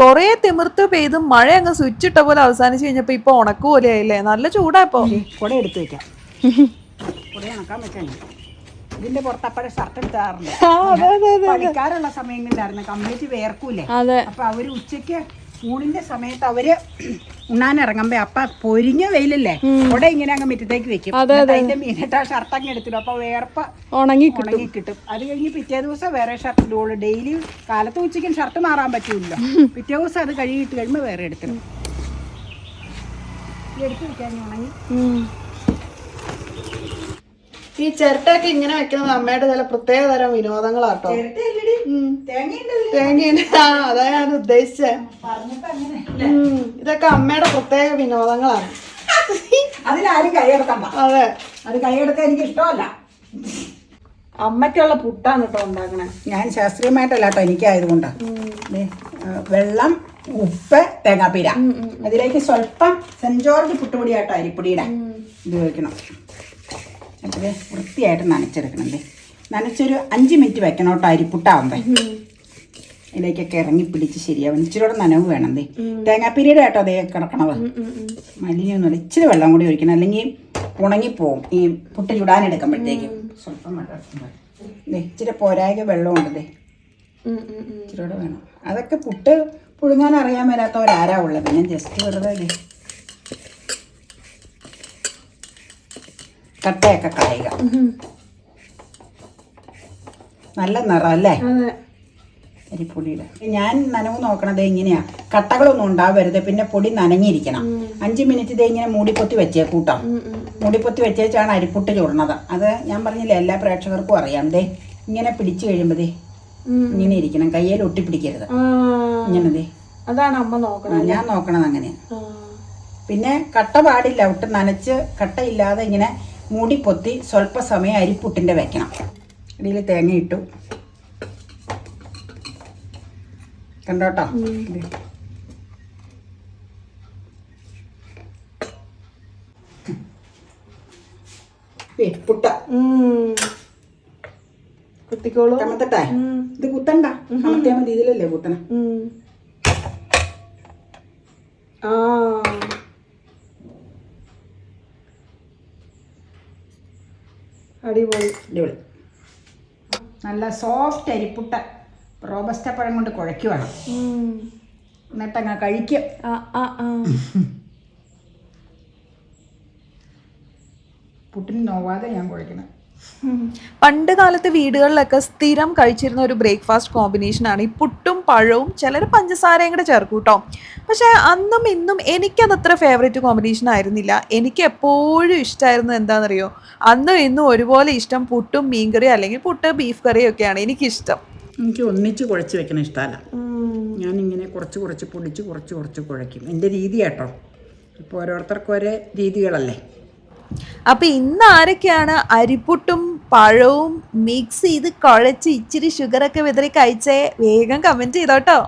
കൊറേ തിമിർത്ത് പെയ്തും മഴ അങ്ങ് സ്വിച്ച് ഇട്ട പോലെ അവസാനിച്ചു കഴിഞ്ഞപ്പോ ഇപ്പൊ ഉണക്ക് പോലെ ആയില്ലേ? നല്ല ചൂടാ ഇപ്പൊ. കുട എടുത്ത് വെക്കാം. കുട ഉണക്കാൻ വെച്ചാൽ ഇതിന്റെ പുറത്തപ്പോഴെ ഷർട്ട് എടുത്താറുണ്ട്. പണിക്കാരുള്ള സമയങ്ങളിലായിരുന്നു. കംപ്ലീറ്റ് വേർക്കൂലേ? അതെ. അപ്പൊ അവർ ഉച്ചയ്ക്ക് ഊണിന്റെ സമയത്ത് അവർ ഉണ്ണാനിറങ്ങുമ്പോ അപ്പൊ അപ്പ പൊരിഞ്ഞ വെയിലല്ലേ? അവിടെ ഇങ്ങനെ അങ്ങ് മിറ്റത്തേക്ക് വെക്കും. അതിന്റെ മീനിട്ട് ആ ഷർട്ട് അങ്ങ് എടുത്തിടും. അപ്പൊ വേർപ്പ് ഉണങ്ങി ഉണങ്ങി കിട്ടും അത് കഴിഞ്ഞ് പിറ്റേ ദിവസം വേറെ ഷർട്ട് ഇടുള്ളൂ ഡെയിലി കാലത്ത് ഉച്ചയ്ക്കും ഷർട്ട് മാറാൻ പറ്റൂല പിറ്റേ ദിവസം അത് കഴുകിയിട്ട് കഴിയുമ്പോൾ വേറെ എടുത്തിടും. എടുത്ത് വെക്കാൻ ഉണങ്ങി. ഈ ചിരട്ടയൊക്കെ ഇങ്ങനെ വെക്കുന്നത് അമ്മയുടെ ചില പ്രത്യേക തരം വിനോദങ്ങളാട്ടോ. തേങ്ങ ആ അതാ ഞാൻ ഉദ്ദേശിച്ചത് ഇതൊക്കെ അമ്മയുടെ പ്രത്യേക വിനോദങ്ങളാണ്. അതിലാരും കൈയെടുക്കണ്ട അതെ. അത് കൈയെടുക്കാൻ എനിക്ക് ഇഷ്ടമല്ല. അമ്മയ്ക്കുള്ള പുട്ടാണ് കേട്ടോ ഉണ്ടാക്കണേ. ഞാൻ ശാസ്ത്രീയമായിട്ടല്ല കേട്ടോ എനിക്കായതുകൊണ്ട് വെള്ളം ഉപ്പ് തേങ്ങാപ്പീര. അതിലേക്ക് സ്വല്പം സെന്റ് ജോർജ് പുട്ടുപൊടിയാട്ടോ അരിപ്പൊടിയുടെ ഉപയോഗിക്കണം. ദേ വൃത്തിയായിട്ട് നനച്ചെടുക്കണം ദേ നനച്ചൊരു അഞ്ച് മിനിറ്റ് വെക്കണം കേട്ടോ അരിപ്പുട്ടാവുമ്പേ ഇതിലേക്കൊക്കെ ഇറങ്ങി പിടിച്ച് ശരിയാവും. ഇച്ചിരി കൂടെ നനവ് വേണം ദേ തേങ്ങാപ്പീരിയുടെ കേട്ടോ അതേ കിടക്കണത് മലിനൊന്നുമില്ല ഇച്ചിരി വെള്ളം കൂടി ഒഴിക്കണം. അല്ലെങ്കിൽ ഉണങ്ങിപ്പോവും. ഈ പുട്ട് ചുടാനെടുക്കുമ്പോഴത്തേക്കും. സ്വല്പം വെള്ളം ഇച്ചിരി പോരായ വെള്ളമുണ്ട് ദേ. ഇച്ചിരി കൂടെ വേണം. അതൊക്കെ പുട്ട് പുഴുങ്ങാൻ അറിയാൻ മേലാത്തവരാരാ ഉള്ളത്? ഞാൻ ജസ്റ്റ് വെറുതെ കട്ടയൊക്കെ കളയുക നല്ല നിറം അല്ലേ? അരിപ്പൊടിയുടെ. ഞാൻ നനവ് നോക്കണത് ഇങ്ങനെയാ. കട്ടകളൊന്നും ഉണ്ടാവരുത് പിന്നെ പൊടി നനഞ്ഞിരിക്കണം. അഞ്ച് മിനിറ്റ് ഇതേ ഇങ്ങനെ മൂടിപ്പൊത്തി വെച്ചേ കൂട്ടാം. മൂടിപ്പൊത്തി വെച്ചേച്ചാണ് അരിപ്പൊട്ട് ചുടണത്. അത് ഞാൻ പറഞ്ഞില്ലേ എല്ലാ പ്രേക്ഷകർക്കും അറിയാം. ദേ ഇങ്ങനെ പിടിച്ചു കഴിയുമ്പോൾ ഇങ്ങനെ ഇരിക്കണം. കയ്യിൽ ഒട്ടിപ്പിടിക്കരുത് പിടിക്കരുത്. ഇങ്ങനെ ദേ. അതാണ് അമ്മ നോക്കണം ഞാൻ നോക്കണത് അങ്ങനെ. പിന്നെ കട്ട പാടില്ല. ഒട്ടും നനച്ച് കട്ടയില്ലാതെ ഇങ്ങനെ മൂടിപ്പൊത്തി സ്വല്പ സമയം അരിപ്പുട്ടിന്റെ വെക്കണം. ഇതിൽ തേങ്ങ ഇട്ടു കണ്ടോട്ടോ. പുട്ട. കുത്തിക്കോളൂ. കമത്തട്ടെ ഇത് കുത്തണ്ട. കമത്തിയാ മതി ഇതിലല്ലേ കുത്തണം. ആ. അടിപൊളി. അടിപൊളി. നല്ല സോഫ്റ്റ് അരിപ്പുട്ട. റോബസ്റ്റ പഴം കൊണ്ട് കുഴയ്ക്കുവാണ്. ഉം. എന്നിട്ട് അങ്ങനെ കഴിക്കും പുട്ടിന് നോവാതെ ഞാൻ കുഴക്കണം പണ്ട് കാലത്ത് വീടുകളിലൊക്കെ സ്ഥിരം കഴിച്ചിരുന്ന ഒരു ബ്രേക്ക്ഫാസ്റ്റ് കോമ്പിനേഷൻ ആണ്. ഈ പുട്ടും പഴവും ചിലർ പഞ്ചസാരയും കൂടെ ചേർക്കും കേട്ടോ പക്ഷേ അന്നും ഇന്നും എനിക്കത് അത്ര ഫേവറേറ്റ് കോമ്പിനേഷൻ ആയിരുന്നില്ല. എനിക്ക് എപ്പോഴും ഇഷ്ടമായിരുന്നു എന്താണെന്നറിയോ? അന്നും ഇന്നും ഒരുപോലെ ഇഷ്ടം പുട്ടും മീൻകറിയും അല്ലെങ്കിൽ പുട്ട് ബീഫ് കറിയും ഒക്കെയാണ് എനിക്കിഷ്ടം. എനിക്ക് ഒന്നിച്ച് കുഴച്ച് വെക്കണ ഇഷ്ടമല്ല ഇങ്ങനെ കുറച്ച് കുറച്ച് പൊടിച്ച് കുറച്ച് കുറച്ച് കുഴയ്ക്കും. എന്റെ രീതി കേട്ടോ ഇപ്പോൾ ഓരോരുത്തർക്കും ഒരേ രീതികളല്ലേ. അപ്പൊ ഇന്ന് ആരൊക്കെയാണ് അരിപ്പുട്ടും പഴവും മിക്സ് ചെയ്ത് കുഴച്ച് ഇച്ചിരി ഷുഗറൊക്കെ വിതറി കഴിച്ചേ വേഗം കമന്റ് ചെയ്തോട്ടോ.